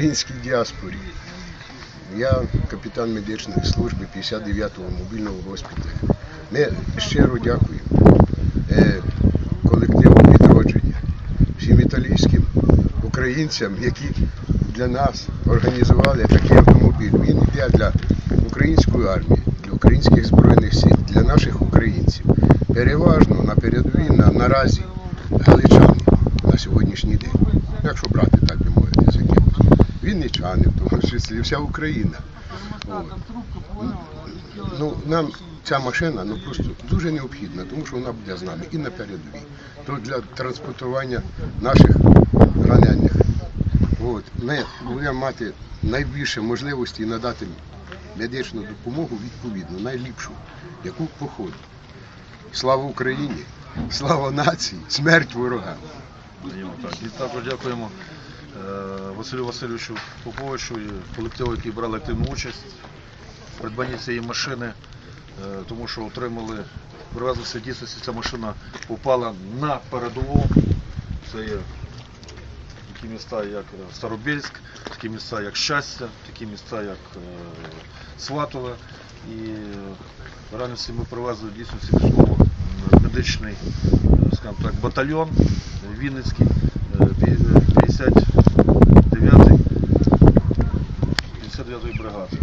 українській діаспорі. Я капітан медичної служби 59-го мобільного госпіталю. Ми щиро дякуємо е, колективу відродження, всім італійським українцям, які для нас організували такий автомобіль. Він йде для української армії, для українських збройних сил, для наших українців. Переважно на передовій на, наразі галичан на сьогоднішній день. Якщо брати, так би мовити. Вінничани, в тому числі вся Україна. Ну, нам ця машина ну, просто дуже необхідна, тому що вона буде з нами і на передовій. То для транспортування наших ранених. От. Ми будемо мати найбільше можливості надати медичну допомогу відповідно, найліпшу, яку походу. Слава Україні! Слава нації! Смерть ворогам! І також дякуємо Василю Васильовичу Поповичу і колективу, який брали активну участь в придбанні цієї машини, е, тому що отримали, привезлися в дійсності, ця машина попала на передову. Це є такі міста, як е, Старобільськ, такі міста, як Щастя, такі міста, як е, Сватове. І е, раніше ми привезли в дійсності військово-медичний е, так, батальйон е, Вінницький, 59-ї бригади.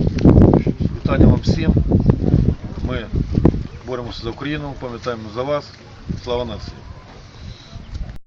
Вітання вам всім. Ми боремося за Україну, пам'ятаємо за вас. Слава нації!